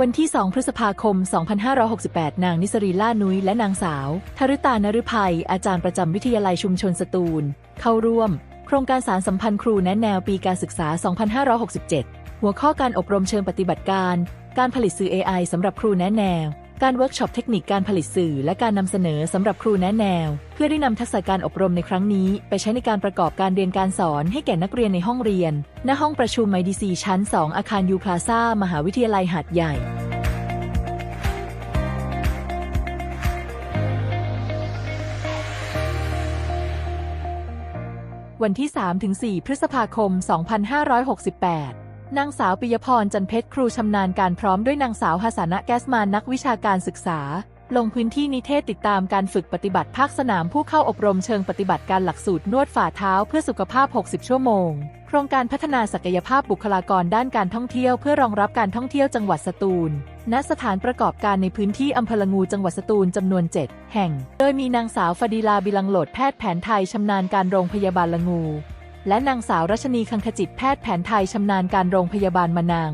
วันที่ 2 พฤษภาคม 2568 นางนิสรีล่านุ้ยและนางสาวธรุตานฤภัย อาจารย์ประจำวิทยาลัยชุมชนสตูล เข้าร่วม โครงการสารสัมพันธ์ครูแนะแนวปีการศึกษา 2567 หัวข้อการอบรมเชิงปฏิบัติการ การผลิตสื่อ AI สำหรับครูแนะแนว การเวิร์กช็อปเทคนิคการผลิตสื่อและการนำเสนอสำหรับครูแนะแนว เพื่อได้นำทักษะการอบรมในครั้งนี้ ไปใช้ในการประกอบการเรียนการสอนให้แก่นักเรียนในห้องเรียน ณห้องประชุมไมดีซีชั้น 2 อาคารยูพลาซ่ามหาวิทยาลัยหาดใหญ่วันที่ 3-4 พฤษภาคม 2568 นางสาวปิยพรจันเพชรครูชำนาญการพร้อมด้วยนางสาวหาสานะแกสมานนักวิชาการศึกษา ลงพื้นที่นิเทศติดตามการฝึกปฏิบัติภาคสนามผู้เข้าอบรมเชิงปฏิบัติการหลักสูตรนวดฝ่าเท้าเพื่อสุขภาพ 60 ชั่วโมง โครงการพัฒนาศักยภาพบุคลากรด้านการท่องเที่ยวเพื่อรองรับการท่องเที่ยวจังหวัดสตูล ณ สถานประกอบการในพื้นที่อำเภอละงูจังหวัดสตูลจำนวน 7 แห่ง โดยมีนางสาวฟดีลาบิลังโหลดแพทย์แผนไทยชำนาญการโรงพยาบาลละงู และนางสาวรัชนีคังขจิตแพทย์แผนไทยชำนาญการโรงพยาบาลมะนาง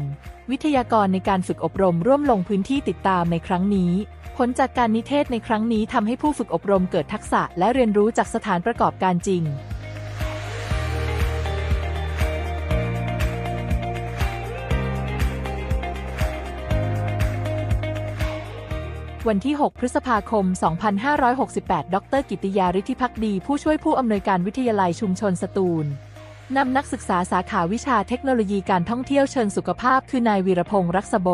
วิทยากรในการฝึกอบรมร่วมลงพื้นที่ติดตามในครั้งนี้ ผลจากการนิเทศในครั้งนี้ทำให้ผู้ฝึกอบรมเกิดทักษะและเรียนรู้จากสถานประกอบการจริง วันที่ 6 พฤษภาคม 2568 ดร กิติยาฤทธิพักดี ผู้ช่วยผู้อำนวยการวิทยาลัยชุมชนสตูลนำนักศึกษาสาขาวิชาเทคโนโลยีการท่องเที่ยวเชิงสุขภาพ คือนายวีรพงษ์รักษโบ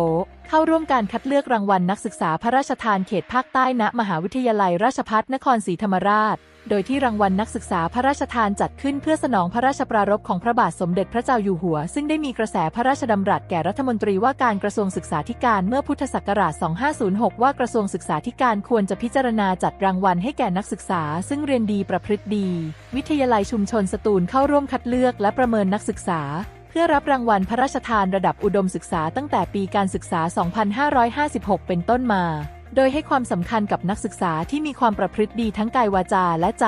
เข้าร่วมการคัดเลือกรางวัลนักศึกษาพระราชทานเขตภาคใต้ณมหาวิทยาลัยราชภัฏนครศรีธรรมราช โดยที่รางวัลนักศึกษาพระราชทานจัดขึ้นเพื่อสนองพระราชปรารภของพระบาทสมเด็จพระเจ้าอยู่หัว ซึ่งได้มีกระแสพระราชดำรัสแก่รัฐมนตรีว่าการกระทรวงศึกษาธิการเมื่อพุทธศักราช 2506 ว่ากระทรวงศึกษาธิการควรจะพิจารณาจัดรางวัลให้แก่นักศึกษา ซึ่งเรียนดีประพฤติดี วิทยาลัยชุมชนสตูลเข้าร่วมคัดเลือกและประเมินนักศึกษาเพื่อรับรางวัลพระราชทานระดับอุดมศึกษาตั้งแต่ปีการศึกษา 2556 เป็นต้นมา โดยให้ความสำคัญกับนักศึกษาที่มีความประพฤติดีทั้งกายวาจาและใจ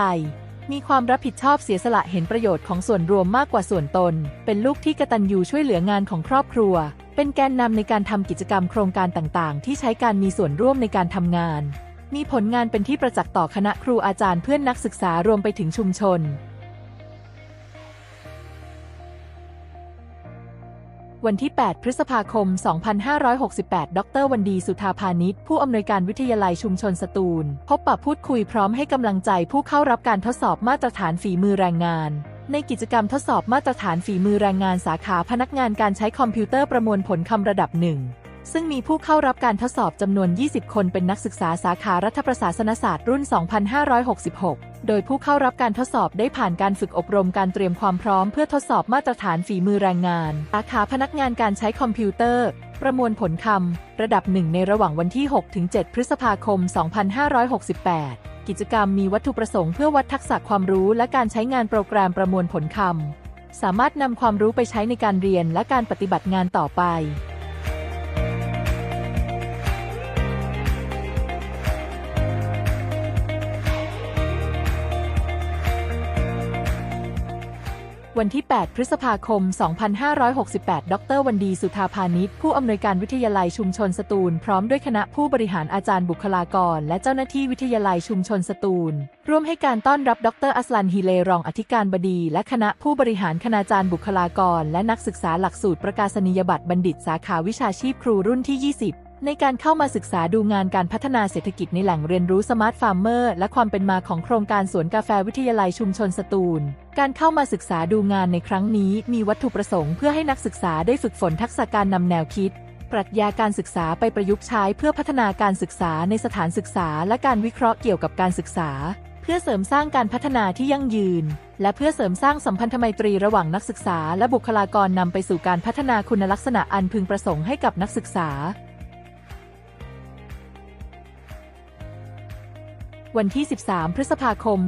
มีความรับผิดชอบเสียสละเห็นประโยชน์ของส่วนรวมมากกว่าส่วนตน เป็นลูกที่กตัญญูช่วยเหลืองานของครอบครัว เป็นแกนนำในการทำกิจกรรมโครงการต่างๆ ที่ใช้การมีส่วนร่วมในการทำงาน มีผลงานเป็นที่ประจักษ์ต่อคณะครูอาจารย์เพื่อนนักศึกษารวมไปถึงชุมชน วันที่ 8 พฤษภาคม 2568 ดร วันดีสุธาพานิชผู้อำนวยการวิทยาลัยชุมชนสตูล พบปะพูดคุยพร้อมให้กำลังใจผู้เข้ารับการทดสอบมาตรฐานฝีมือแรงงาน ในกิจกรรมทดสอบมาตรฐานฝีมือแรงงานสาขาพนักงานการใช้คอมพิวเตอร์ประมวลผลคำระดับหนึ่ง ซึ่งมีผู้เข้ารับการทดสอบจำนวน 20 คนเป็นนักศึกษาสาขารัฐประศาสนศาสตร์รุ่น 2566 โดยผู้เข้ารับการทดสอบได้ผ่านการฝึกอบรมการเตรียมความพร้อมเพื่อทดสอบมาตรฐานฝีมือแรงงาน สาขาพนักงานการใช้คอมพิวเตอร์ ประมวลผลคำ ระดับหนึ่งในระหว่างวันที่ 6-7 พฤษภาคม 2568 กิจกรรมมีวัตถุประสงค์เพื่อวัดทักษะความรู้และการใช้งานโปรแกรมประมวลผลคำ สามารถนำความรู้ไปใช้ในการเรียนและการปฏิบัติงานต่อไป วันที่ 8 พฤษภาคม 2568 ดร วันดี สุธาพานิชผู้อำนวยการวิทยาลัยชุมชนสตูล พร้อมด้วยคณะผู้บริหารอาจารย์บุคลากร และเจ้าหน้าที่วิทยาลัยชุมชนสตูล ร่วมให้การต้อนรับ ดร อัสลันฮีเลรองอธิการบดี และคณะผู้บริหารคณาจารย์บุคลากร และนักศึกษาหลักสูตรประกาศนียบัตรบัณฑิตสาขาวิชาชีพครูรุ่นที่ 20 ในการเข้ามาศึกษาดูงานการพัฒนาเศรษฐกิจในแหล่งเรียนรู้สมาร์ทฟาร์มเมอร์และความเป็นมาของโครงการสวนกาแฟวิทยาลัยชุมชนสตูล การเข้ามาศึกษาดูงานในครั้งนี้มีวัตถุประสงค์เพื่อให้นักศึกษาได้ฝึกฝนทักษะการนำแนวคิด ปรัชญาการศึกษาไปประยุกต์ใช้เพื่อพัฒนาการศึกษาในสถานศึกษา และการวิเคราะห์เกี่ยวกับการศึกษา เพื่อเสริมสร้างการพัฒนาที่ยั่งยืน และเพื่อเสริมสร้างสัมพันธไมตรีระหว่างนักศึกษา และบุคลากรนำไปสู่การพัฒนาคุณลักษณะอันพึงประสงค์ให้กับนักศึกษา วันที่ 13 พฤษภาคม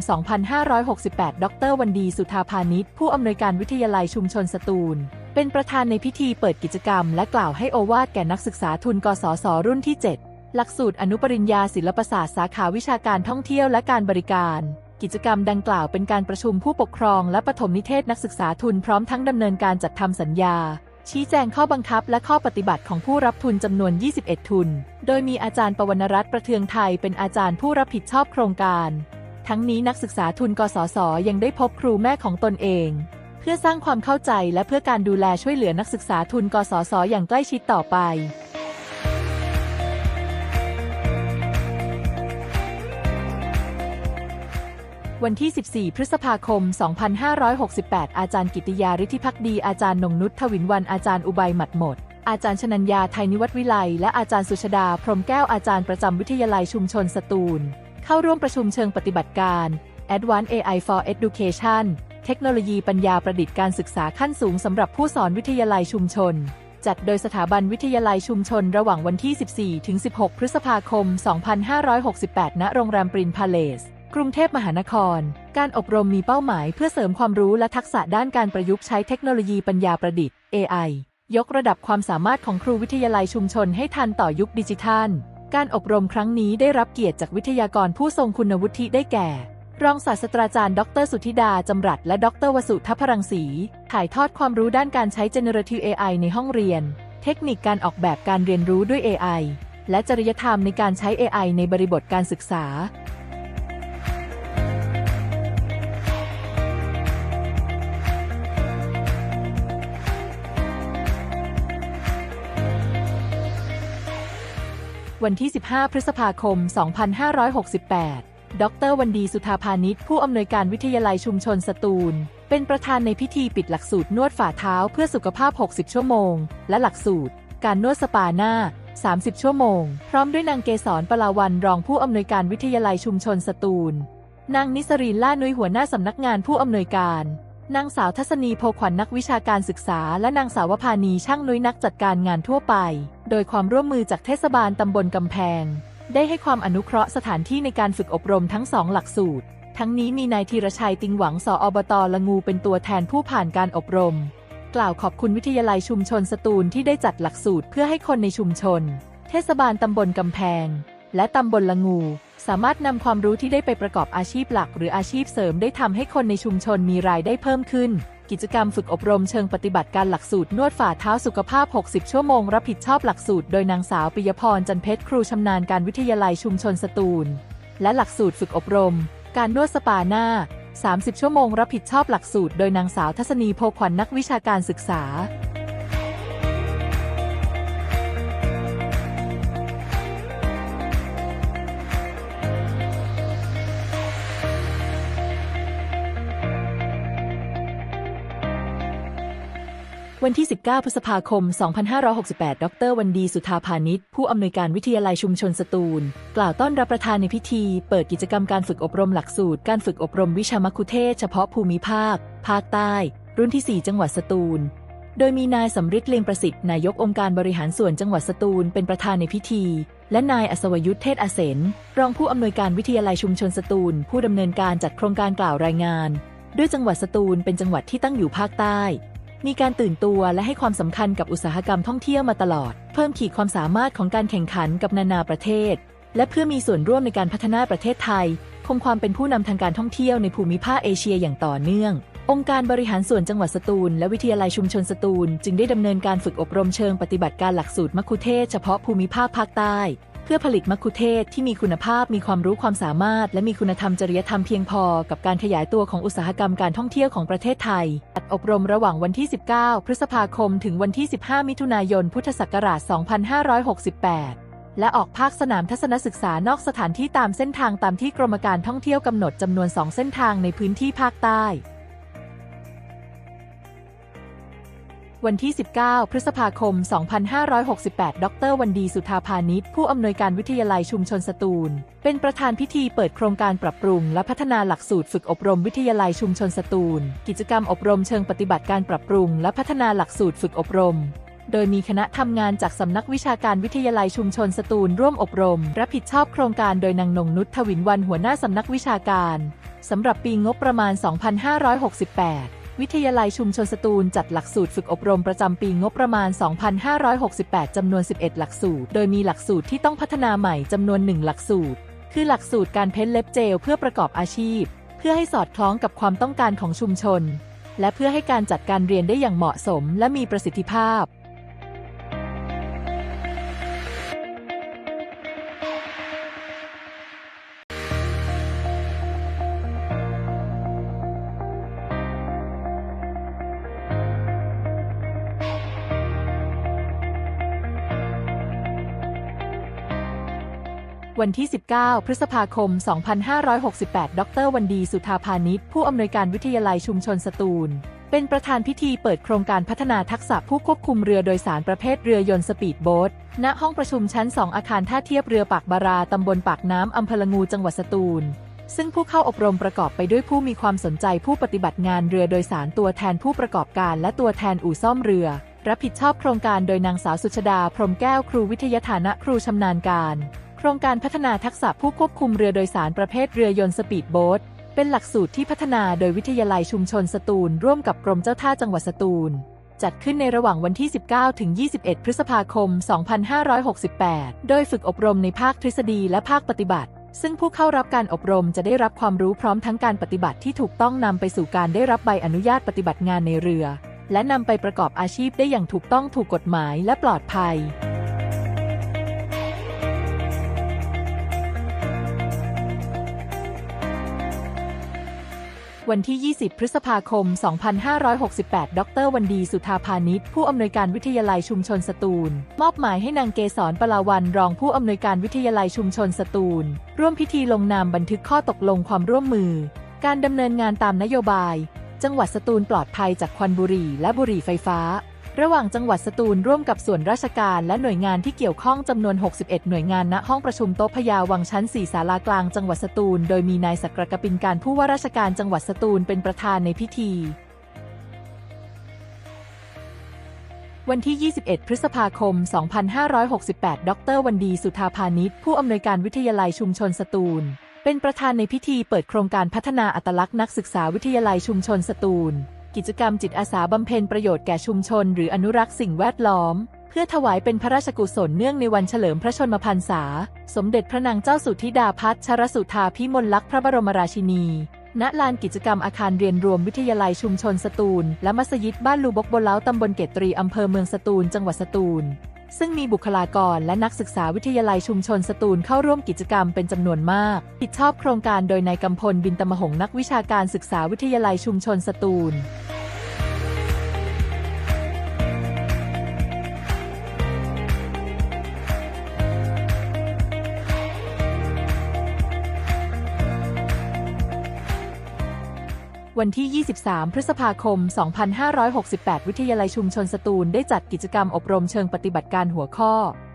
2568 ดร วันดีสุธาพานิชผู้อำนวยการวิทยาลัยชุมชนสตูล เป็นประธานในพิธีเปิดกิจกรรม และกล่าวให้โอวาทแก่นักศึกษาทุนกศศรุ่นที่ 7 หลักสูตรอนุปริญญาศิลปศาสตร์สาขาวิชาการท่องเที่ยวและการบริการ กิจกรรมดังกล่าวเป็นการประชุมผู้ปกครองและปฐมนิเทศนักศึกษาทุนพร้อมทั้งดำเนินการจัดทำสัญญา ชี้แจงข้อบังคับและข้อปฏิบัติของผู้รับทุนจำนวน 21 ทุน โดยมีอาจารย์ปวรรณรัตน์ประเทืองไทยเป็นอาจารย์ผู้รับผิดชอบโครงการ ทั้งนี้นักศึกษาทุนกสศยังได้พบครูแม่ของตนเอง เพื่อสร้างความเข้าใจและเพื่อการดูแลช่วยเหลือนักศึกษาทุนกสศอย่างใกล้ชิดต่อไป วันที่ 14 พฤษภาคม 2568 อาจารย์กิติยาฤทธิพักดี อาจารย์นงนุชทวินวัน อาจารย์อุบัยหมัดหมด อาจารย์ชนัญญาไทยนิวัฒน์วิไล และอาจารย์สุชดา พรหมแก้ว อาจารย์ประจำวิทยาลัยชุมชนสตูล เข้าร่วมประชุมเชิงปฏิบัติการ Advanced AI for Education เทคโนโลยีปัญญาประดิษฐ์การศึกษาขั้นสูงสำหรับผู้สอนวิทยาลัยชุมชน จัดโดยสถาบันวิทยาลัยชุมชนระหว่างวันที่ 14 ถึง 16 พฤษภาคม 2568 ณ โรงแรมปรินพาเลส กรุงเทพมหานคร การอบรมมีเป้าหมายเพื่อเสริมความรู้และทักษะด้านการประยุกต์ใช้เทคโนโลยีปัญญาประดิษฐ์ AI ยกระดับความสามารถของครูวิทยาลัยชุมชนให้ทันต่อยุคดิจิทัล การอบรมครั้งนี้ได้รับเกียรติจากวิทยากรผู้ทรงคุณวุฒิได้แก่ รองศาสตราจารย์ ดร สุธิดา จำรัดและดรวสุทัพพรังสี ถ่ายทอดความรู้ด้านการใช้ Generative AI ในห้องเรียน เทคนิคการออกแบบการเรียนรู้ด้วย AI และจริยธรรมในการใช้ AI ในบริบทการศึกษา วันที่ 15 พฤษภาคม 2568 ดรวันดีสุธาพานิชผู้อำนวยการวิทยาลัยชุมชนสตูล เป็นประธานในพิธีปิดหลักสูตรนวดฝ่าเท้าเพื่อสุขภาพ 60 ชั่วโมง และหลักสูตร การนวดสปาหน้า 30 ชั่วโมง พร้อมด้วยนางเกษรปลาวันรองผู้อำนวยการวิทยาลัยชุมชนสตูล นางนิสรีนล่านุยหัวหน้าสำนักงานผู้อำนวยการ นางสาวทัศนีโพขวัญนักวิชาการศึกษา และนางสาวพานีช่างนุ้ยนักจัดการงานทั่วไป โดยความร่วมมือจากเทศบาลตำบลกำแพง ได้ให้ความอนุเคราะห์สถานที่ในการฝึกอบรมทั้งสองหลักสูตร ทั้งนี้มีนายธีรชัยติงหวังสออบตละงูเป็นตัวแทนผู้ผ่านการอบรม กล่าวขอบคุณวิทยาลัยชุมชนสตูลที่ได้จัดหลักสูตรเพื่อให้คนในชุมชน เทศบาลตำบลกำแพง และตำบลละงู สามารถนำความรู้ที่ได้ไปประกอบอาชีพหลัก หรืออาชีพเสริมได้ทำให้คนในชุมชนมีรายได้เพิ่มขึ้น กิจกรรมฝึกอบรมเชิงปฏิบัติการหลักสูตรนวดฝ่าเท้าสุขภาพ 60 ชั่วโมง รับผิดชอบหลักสูตร โดยนางสาวปิยพรจันเพชรครูชำนาญการวิทยาลัยชุมชนสตูล และหลักสูตรฝึกอบรม การนวดสปาหน้า 30 ชั่วโมง รับผิดชอบหลักสูตร โดยนางสาวทัศนีโพขวัญนักวิชาการศึกษา วันที่ 19 พฤษภาคม 2568 ดร วันดี สุธาพานิชผู้อำนวยการวิทยาลัยชุมชนสตูล กล่าวต้อนรับประธานในพิธี เปิดกิจกรรมการฝึกอบรมหลักสูตร การฝึกอบรมวิชามัคคุเทศเฉพาะภูมิภาค ภาคใต้ รุ่นที่ 4 จังหวัดสตูล โดยมีนายสำริดเลียงประสิทธิ์ นายกองค์การบริหารส่วนจังหวัดสตูล เป็นประธานในพิธี และนายอัศวยุทธเทศอาเสนรองผู้อำนวยการวิทยาลัยชุมชนสตูล ผู้ดำเนินการจัดโครงการกล่าวรายงาน ด้วยจังหวัดสตูลเป็นจังหวัดที่ตั้งอยู่ภาคใต้ มีการตื่นตัวและให้ความสำคัญกับอุตสาหกรรมท่องเที่ยวมาตลอด เพิ่มขีดความสามารถของการแข่งขันกับนานาประเทศ และเพื่อมีส่วนร่วมในการพัฒนาประเทศไทย คงความเป็นผู้นำทางการท่องเที่ยวในภูมิภาคเอเชียอย่างต่อเนื่อง องค์การบริหารส่วนจังหวัดสตูล และวิทยาลัยชุมชนสตูล จึงได้ดำเนินการฝึกอบรมเชิงปฏิบัติการหลักสูตรมัคคุเทศก์เฉพาะภูมิภาคภาคใต้ เพื่อผลิตมัคคุเทศที่มีคุณภาพมีความรู้ความสามารถ และมีคุณธรรมจริยธรรมเพียงพอกับการขยายตัวของอุตสาหกรรมการท่องเที่ยวของประเทศไทยจัดอบรมระหว่างวันที่ 19 พฤษภาคม ถึงวันที่ 15 มิถุนายน พุทธศักราช 2568 และออกภาคสนามทัศนศึกษานอกสถานที่ตามเส้นทางตามที่กรมการท่องเที่ยวกำหนดจำนวน 2 เส้นทางในพื้นที่ภาคใต้ วันที่ 19 พฤษภาคม 2568 ดร วันดีสุธาพานิชผู้อำนวยการวิทยาลัยชุมชนสตูล เป็นประธานพิธีเปิดโครงการปรับปรุง และพัฒนาหลักสูตรฝึกอบรมวิทยาลัยชุมชนสตูล กิจกรรมอบรมเชิงปฏิบัติการปรับปรุง และพัฒนาหลักสูตรฝึกอบรมโดยมีคณะทำงานจากสำนักวิชาการวิทยาลัยชุมชนสตูลร่วมอบรม รับผิดชอบโครงการโดยนางนงนุชทวินวันหัวหน้าสำนักวิชาการ สำหรับปีงบประมาณ 2568 วิทยาลัยชุมชนสตูลจัดหลักสูตรฝึกอบรมประจำปีงบประมาณ 2568 จำนวน 11 หลักสูตร โดยมีหลักสูตรที่ต้องพัฒนาใหม่จำนวน 1 หลักสูตร คือหลักสูตรการเพ้นเล็บเจลเพื่อประกอบอาชีพ เพื่อให้สอดคล้องกับความต้องการของชุมชน และเพื่อให้การจัดการเรียนได้อย่างเหมาะสม และมีประสิทธิภาพ วันที่ 19 พฤษภาคม 2568 ดร วันดีสุธาพาณิชย์ ผู้อำนวยการวิทยาลัยชุมชนสตูล เป็นประธานพิธีเปิดโครงการพัฒนาทักษะผู้ควบคุมเรือโดยสารประเภทเรือยนต์สปีดโบ๊ท ณ ห้องประชุมชั้น 2 อาคารท่าเทียบเรือปากบารา ตำบลปากน้ำ อำเภอละงู จังหวัดสตูลซึ่งผู้เข้าอบรมประกอบไปด้วยผู้มีความสนใจผู้ปฏิบัติงานเรือโดยสารตัวแทนผู้ประกอบการและตัวแทนอู่ซ่อมเรือ รับผิดชอบโครงการโดยนางสาวสุชดา พรมแก้วครูวิทยาฐานะครูชำนาญการ โครงการพัฒนาทักษะผู้ควบคุมเรือโดยสารประเภทเรือยนต์สปีดโบ๊ทเป็นหลักสูตรที่พัฒนาโดยวิทยาลัยชุมชนสตูล ร่วมกับกรมเจ้าท่าจังหวัดสตูล จัดขึ้นในระหว่างวันที่ 19 ถึง 21 พฤษภาคม 2568 โดยฝึกอบรมในภาคทฤษฎีและภาคปฏิบัติ ซึ่งผู้เข้ารับการอบรมจะได้รับความรู้พร้อมทั้งการปฏิบัติที่ถูกต้องนำไปสู่การได้รับใบอนุญาตปฏิบัติงานในเรือ และนำไปประกอบอาชีพได้อย่างถูกต้องถูกกฎหมายและปลอดภัย วันที่ 20 พฤษภาคม 2568 ดร วันดีสุธาพาณิชย์ผู้อำนวยการวิทยาลัยชุมชนสตูล มอบหมายให้นางเกษรปลาวันรองผู้อำนวยการวิทยาลัยชุมชนสตูล ร่วมพิธีลงนามบันทึกข้อตกลงความร่วมมือ การดำเนินงานตามนโยบาย จังหวัดสตูลปลอดภัยจากควันบุหรี่และบุหรี่ไฟฟ้า ระหว่างจังหวัดสตูลร่วมกับส่วนราชการและหน่วยงานที่เกี่ยวข้องจำนวน 61 หน่วยงานณห้องประชุมโต๊ะพญาวังชั้น 4 ศาลากลางจังหวัดสตูล โดยมีนายสักรกปินการผู้ว่าราชการจังหวัดสตูลเป็นประธานในพิธี วันที่ 21 พฤษภาคม 2568 ดร วันดีสุธาพาณิชผู้อำนวยการวิทยาลัยชุมชนสตูล เป็นประธานในพิธีเปิดโครงการพัฒนาอัตลักษณ์นักศึกษาวิทยาลัยชุมชนสตูล กิจกรรมจิตอาสาบำเพ็ญประโยชน์แก่ชุมชน หรืออนุรักษ์สิ่งแวดล้อม เพื่อถวายเป็นพระราชกุศลเนื่องในวันเฉลิมพระชนมพรรษา สมเด็จพระนางเจ้าสุธิดาพัชรสุธาพิมลลักษณ์พระบรมราชินี ณ ลานกิจกรรมอาคารเรียนรวมวิทยาลัยชุมชนสตูล และมัสยิดบ้านลูบกบนเล้าตำบลเกตรีอำเภอเมืองสตูล จังหวัดสตูล ซึ่งมีบุคลากรและนักศึกษาวิทยาลัยชุมชนสตูลเข้าร่วมกิจกรรมเป็นจำนวนมากผิดชอบโครงการโดยนายกำพลบินตมหงนักวิชาการศึกษาวิทยาลัยชุมชนสตูล วันที่ 23 พฤษภาคม 2568 วิทยาลัยชุมชนสตูลได้จัดกิจกรรมอบรมเชิงปฏิบัติการหัวข้อ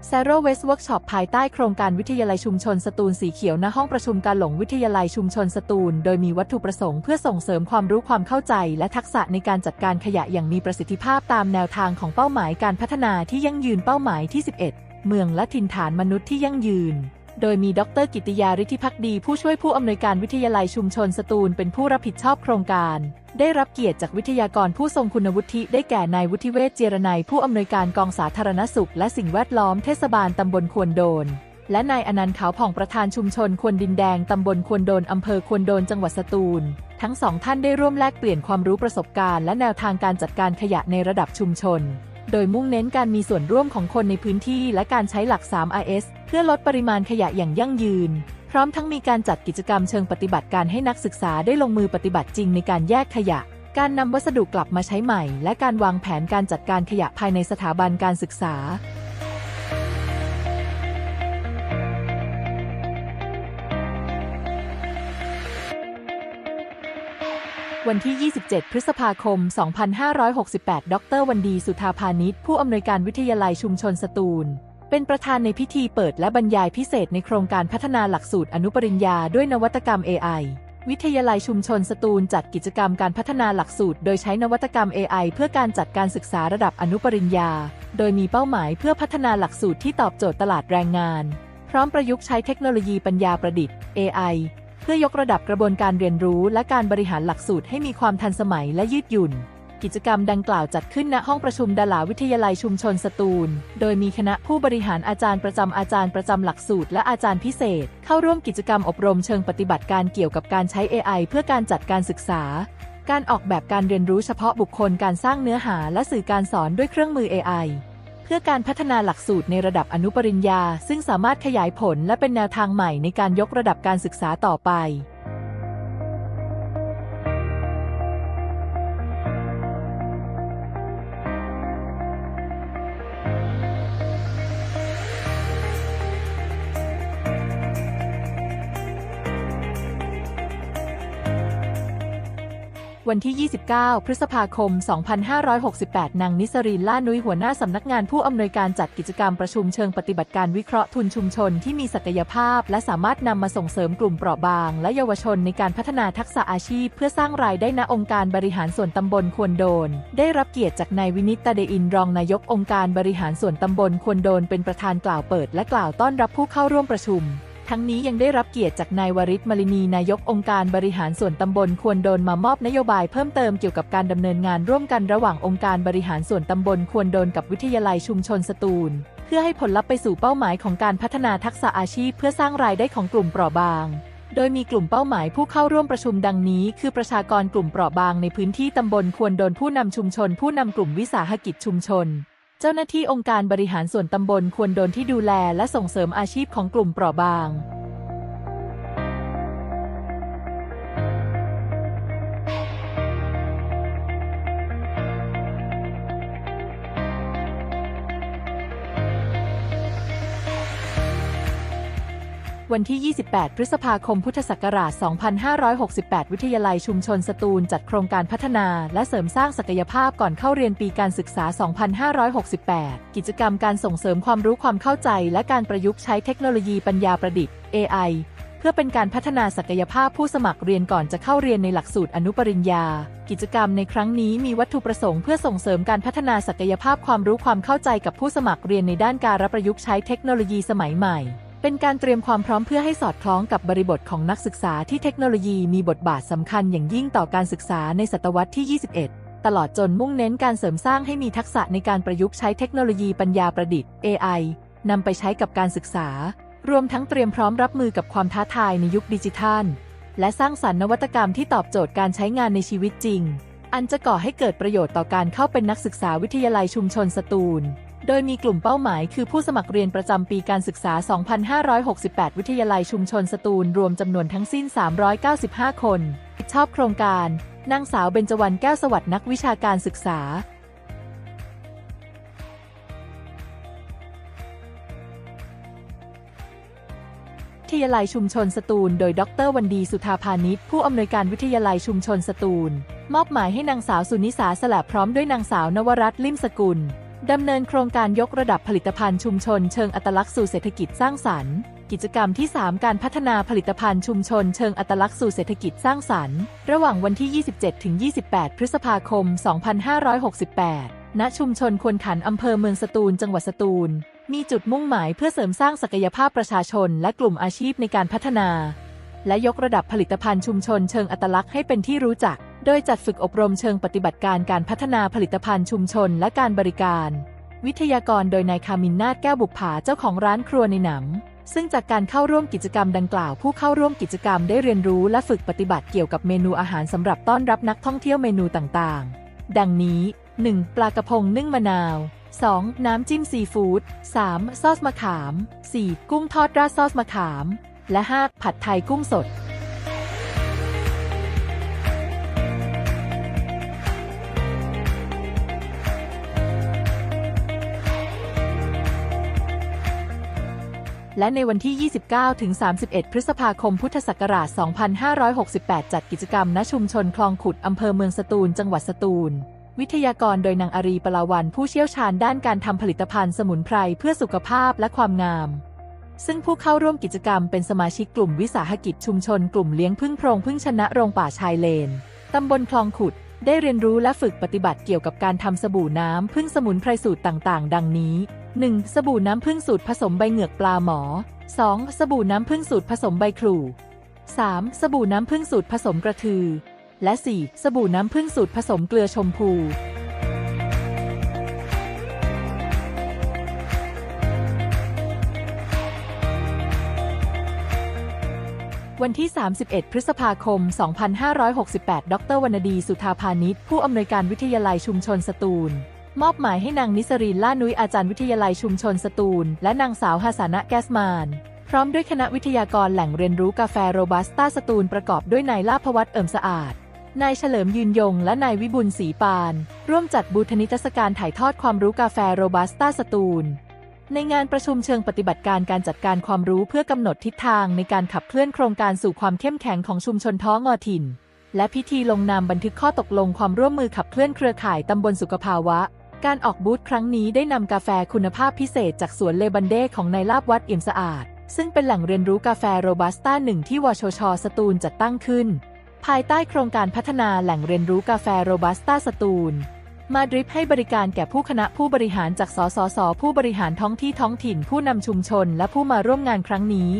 Zero Waste Workshop ภายใต้โครงการวิทยาลัยชุมชนสตูลสีเขียวณห้องประชุมการหลงวิทยาลัยชุมชนสตูล โดยมีวัตถุประสงค์เพื่อส่งเสริมความรู้ความเข้าใจ และทักษะในการจัดการขยะอย่างมีประสิทธิภาพตามแนวทางของเป้าหมายการพัฒนาที่ยั่งยืนเป้าหมายที่ 11 เมืองและถิ่นฐานมนุษย์ที่ยั่งยืน โดยมีดรกิติยาฤทธิพักดีผู้ช่วยผู้อำนวยการวิทยาลัยชุมชนสตูลเป็นผู้รับผิดชอบโครงการ ได้รับเกียรติจากวิทยากรผู้ทรงคุณวุฒิได้แก่นายวุฒิเวชเจรนัยผู้อำนวยการกองสาธารณสุข และสิ่งแวดล้อมเทศบาลตำบลควนโดน และนายอนันต์ขาวผ่องประธานชุมชนควนดินแดงตำบลควนโดนอำเภอควนโดนจังหวัดสตูล ทั้งสองท่านได้ร่วมแลกเปลี่ยนความรู้ประสบการณ์และแนวทางการจัดการขยะในระดับชุมชน โดยมุ่งเน้นการมีส่วนร่วมของคนในพื้นที่และการใช้หลัก 3Rs เพื่อลดปริมาณขยะอย่างยั่งยืน พร้อมทั้งมีการจัดกิจกรรมเชิงปฏิบัติการให้นักศึกษาได้ลงมือปฏิบัติจริงในการแยกขยะ การนำวัสดุกลับมาใช้ใหม่ และการวางแผนการจัดการขยะภายในสถาบันการศึกษา วันที่ 27 พฤษภาคม 2568 ดร วันดีสุธาพาณิชผู้อำนวยการวิทยาลัยชุมชนสตูล เป็นประธานในพิธีเปิดและบรรยายพิเศษในโครงการพัฒนาหลักสูตรอนุปริญญาด้วยนวัตกรรม AI วิทยาลัยชุมชนสตูลจัดกิจกรรมการพัฒนาหลักสูตร โดยใช้นวัตกรรม AI เพื่อการจัดการศึกษาระดับอนุปริญญา โดยมีเป้าหมายเพื่อพัฒนาหลักสูตรที่ตอบโจทย์ตลาดแรงงาน พร้อมประยุกต์ใช้เทคโนโลยีปัญญาประดิษฐ์ AI พื่อยกระดับกระบวนการเรียนรู้และการบริหารหลักสูตรให้มีความทันสมัยและยืดหยุ่น กิจกรรมดังกล่าวจัดขึ้นณห้องประชุมดาราวิทยาลัยชุมชนสตูล โดยมีคณะผู้บริหารอาจารย์ประจำอาจารย์ประจำหลักสูตรและอาจารย์พิเศษ เข้าร่วมกิจกรรมอบรมเชิงปฏิบัติการเกี่ยวกับการใช้ AI เพื่อการจัดการศึกษา การออกแบบการเรียนรู้เฉพาะบุคคลการสร้างเนื้อหาและสื่อการสอนด้วยเครื่องมือ AI เพื่อการพัฒนาหลักสูตรในระดับอนุปริญญา ซึ่งสามารถขยายผลและเป็นแนวทางใหม่ในการยกระดับการศึกษาต่อไป วันที่ 29 พฤษภาคม 2568 นางนิสรินล่านุ้ยหัวหน้าสำนักงานผู้อำนวยการจัดกิจกรรมประชุมเชิงปฏิบัติการวิเคราะห์ทุนชุมชนที่มีศักยภาพ และสามารถนำมาส่งเสริมกลุ่มเปราะบาง และเยาวชนในการพัฒนาทักษะอาชีพ เพื่อสร้างรายได้ณองค์การบริหารส่วนตำบลควรโดน ได้รับเกียรติจากนายวินิตตาเดอินรองนายกองค์การบริหารส่วนตำบลควรโดนเป็นประธานกล่าวเปิด และกล่าวต้อนรับผู้เข้าร่วมประชุม ทั้งนี้ยังได้รับเกียรติจากนายวริศมลินีนายกองค์การบริหารส่วนตำบลควรโดนมามอบนโยบายเพิ่มเติมเกี่ยวกับการดำเนินงานร่วมกันระหว่างองค์การบริหารส่วนตำบลควรโดนกับวิทยาลัยชุมชนสตูล เพื่อให้ผลลัพธ์ไปสู่เป้าหมายของการพัฒนาทักษะอาชีพ เพื่อสร้างรายได้ของกลุ่มเปราะบาง โดยมีกลุ่มเป้าหมายผู้เข้าร่วมประชุมดังนี้ คือประชากรกลุ่มเปราะบางในพื้นที่ตำบลควรโดนผู้นำชุมชน ผู้นำกลุ่มวิสาหกิจชุมชน เจ้าหน้าที่องค์การบริหารส่วนตำบลควรโดนที่ดูแลและส่งเสริมอาชีพของกลุ่มเปราะบาง วันที่ 28 พฤษภาคม พุทธศักราช 2568 วิทยาลัยชุมชนสตูลจัดโครงการพัฒนาและเสริมสร้างศักยภาพก่อนเข้าเรียนปีการศึกษา 2568 กิจกรรมการส่งเสริมความรู้ความเข้าใจ และการประยุกต์ใช้เทคโนโลยีปัญญาประดิษฐ์ AI เพื่อเป็นการพัฒนาศักยภาพผู้สมัครเรียนก่อนจะเข้าเรียนในหลักสูตรอนุปริญญา กิจกรรมในครั้งนี้มีวัตถุประสงค์เพื่อส่งเสริมการพัฒนาศักยภาพความรู้ความเข้าใจกับผู้สมัครเรียนในด้านการรับประยุกต์ใช้เทคโนโลยีสมัยใหม่ เป็นการเตรียมความพร้อมเพื่อให้สอดคล้องกับบริบทของนักศึกษาที่เทคโนโลยีมีบทบาทสำคัญอย่างยิ่งต่อการศึกษาในศตวรรษที่ 21 ตลอดจนมุ่งเน้นการเสริมสร้างให้มีทักษะในการประยุกต์ใช้เทคโนโลยีปัญญาประดิษฐ์ AI นำไปใช้กับการศึกษา รวมทั้งเตรียมพร้อมรับมือกับความท้าทายในยุคดิจิทัล และสร้างสรรค์นวัตกรรมที่ตอบโจทย์การใช้งานในชีวิตจริง อันจะก่อให้เกิดประโยชน์ต่อการเข้าเป็นนักศึกษาวิทยาลัยชุมชนสตูล โดยมีกลุ่มเป้าหมายคือผู้สมัครเรียนประจำปีการศึกษา 2568 วิทยาลัยชุมชนสตูล รวมจำนวนทั้งสิ้น 395 คนผิดชอบโครงการนางสาวเบญจวรรณแก้วสวัสดิ์นักวิชาการศึกษาวิทยาลัยชุมชนสตูล โดยดรวันดีสุธาพานิชผู้อำนวยการวิทยาลัยชุมชนสตูล มอบหมายให้นางสาวสุนิสาสละพร้อมด้วยนางสาวนวรัตน์ลิมสกุล ดำเนินโครงการยกระดับผลิตภัณฑ์ชุมชนเชิงอัตลักษณ์สู่เศรษฐกิจสร้างสรรค์ กิจกรรมที่ 3 การพัฒนาผลิตภัณฑ์ชุมชนเชิงอัตลักษณ์สู่เศรษฐกิจสร้างสรรค์ ระหว่างวันที่ 27ถึง28 พฤษภาคม 2568 ณ ชุมชนควนขันอำเภอเมืองสตูล จังหวัดสตูล มีจุดมุ่งหมายเพื่อเสริมสร้างศักยภาพประชาชน และกลุ่มอาชีพในการพัฒนา และยกระดับผลิตภัณฑ์ชุมชนเชิงอัตลักษณ์ให้เป็นที่รู้จัก โดยจัดฝึกอบรมเชิงปฏิบัติการการพัฒนาผลิตภัณฑ์ชุมชนและการบริการ วิทยากรโดยนายคามินนาฏแก้วบุกผาเจ้าของร้านครัวในหนำซึ่งจากการเข้าร่วมกิจกรรมดังกล่าว ผู้เข้าร่วมกิจกรรมได้เรียนรู้และฝึกปฏิบัติเกี่ยวกับเมนูอาหารสำหรับต้อนรับนักท่องเที่ยวเมนูต่างๆ ดังนี้ 1. ปลากระพงนึ่งมะนาว 2. น้ำจิ้มซีฟู้ด 3. ซอสมะขาม 4. กุ้งทอดราดซอสมะขาม และ 5. ผัดไทยกุ้งสด และในวันที่ 29 ถึง 31 พฤษภาคม พุทธศักราช 2568 จัดกิจกรรมณชุมชนคลองขุด อำเภอเมืองสตูล จังหวัดสตูลวิทยากรโดยนางอารีปลาวันผู้เชี่ยวชาญด้านการทำผลิตภัณฑ์สมุนไพรเพื่อสุขภาพและความงาม ซึ่งผู้เข้าร่วมกิจกรรมเป็นสมาชิกกลุ่มวิสาหกิจชุมชนกลุ่มเลี้ยงพึ่งโพรงพึ่งชนะโรงป่าชายเลน ตำบลคลองขุด ได้เรียนรู้และฝึกปฏิบัติเกี่ยวกับการทำสบู่น้ำพึ่งสมุนไพรสูตรต่างๆ ดังนี้ 1. สบู่น้ำพึ่งสูตรผสมใบเหงือกปลาหมอ 2. สบู่น้ำพึ่งสูตรผสมใบครู 3. สบู่น้ำพึ่งสูตรผสมกระทือ และ 4. สบู่น้ำพึ่งสูตรผสมเกลือชมพู วันที่ 31 พฤษภาคม 2568 ดรวรรณดี สุธาพานิชผู้อำนวยการวิทยาลัยชุมชนสตูล มอบหมายให้นางนิสรินล่านุยอาจารย์วิทยาลัยชุมชนสตูล และนางสาวฮาสานะแกสมานพร้อมด้วยคณะวิทยากรแหล่งเรียนรู้กาแฟโรบัสต้าสตูลประกอบด้วยนายลาภวัฒน์เอิ่มสะอาด นายเฉลิมยืนยง และนายวิบุญศรีปาน ร่วมจัดบูธนิทรรศการถ่ายทอดความรู้กาแฟโรบัสต้าสตูล ในงานประชุมเชิงปฏิบัติการการจัดการความรู้เพื่อกำหนดทิศทางในการขับเคลื่อนโครงการสู่ความเข้มแข็งของชุมชนท้องอถิ่น และพิธีลงนามบันทึกข้อตกลงความร่วมมือขับเคลื่อนเครือข่ายตำบลสุขภาวะ การออกบูธครั้งนี้ได้นำกาแฟคุณภาพพิเศษจากสวนเลบันเดของนายลาบวัดเอี่ยมสะอาด ซึ่งเป็นแหล่งเรียนรู้กาแฟโรบัสต้าหนึ่งที่วชช สตูลจัดตั้งขึ้น ภายใต้โครงการพัฒนาแหล่งเรียนรู้กาแฟโรบัสต้าสตูล มาดริฟให้บริการแก่ผู้คณะผู้บริหารจากสสส ผู้บริหารท้องที่ท้องถิ่นผู้นำชุมชน และผู้มาร่วมงานครั้งนี้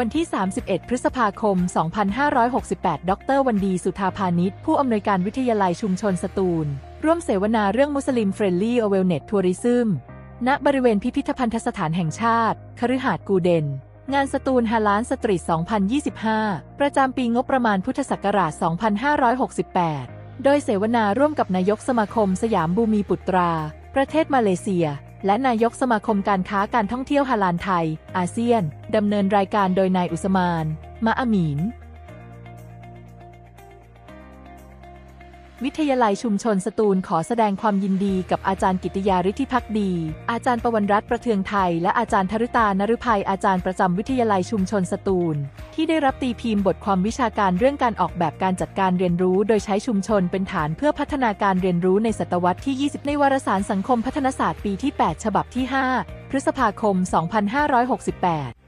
วันที่ 31 พฤษภาคม 2568 ดร วันดี สุธาพานิชผู้อำนวยการวิทยาลัยชุมชนสตูล ร่วมเสวนาเรื่องมุสลิมเฟรนลี่อเวลเน็ตทัวริซึมณบริเวณพิพิธภัณฑสถานแห่งชาติ คฤหาสน์กูเดน งานสตูลฮาลานสตรีท 2025 ประจำปีงบประมาณพุทธศักราช 2568 โดยเสวนาร่วมกับนายกสมาคมสยามบูมีปุตรา ประเทศมาเลเซีย และนายกสมาคมการค้าการท่องเที่ยวฮาลานไทย อาเซียนดำเนินรายการโดยนายอุสมาน มะอามีน วิทยาลัยชุมชนสตูลขอแสดงความยินดีกับอาจารย์กิติยาฤทธิพักดี อาจารย์ประวันรัตน์ประเทืองไทย และอาจารย์ธริตานฤภัยอาจารย์ประจำวิทยาลัยชุมชนสตูล ที่ได้รับตีพิมพ์บทความวิชาการเรื่องการออกแบบการจัดการเรียนรู้ โดยใช้ชุมชนเป็นฐานเพื่อพัฒนาการเรียนรู้ในศตวรรษที่ 20 ในวารสารสังคมพัฒนศาสตร์ปีที่ 8 ฉบับที่ 5 พฤษภาคม 2568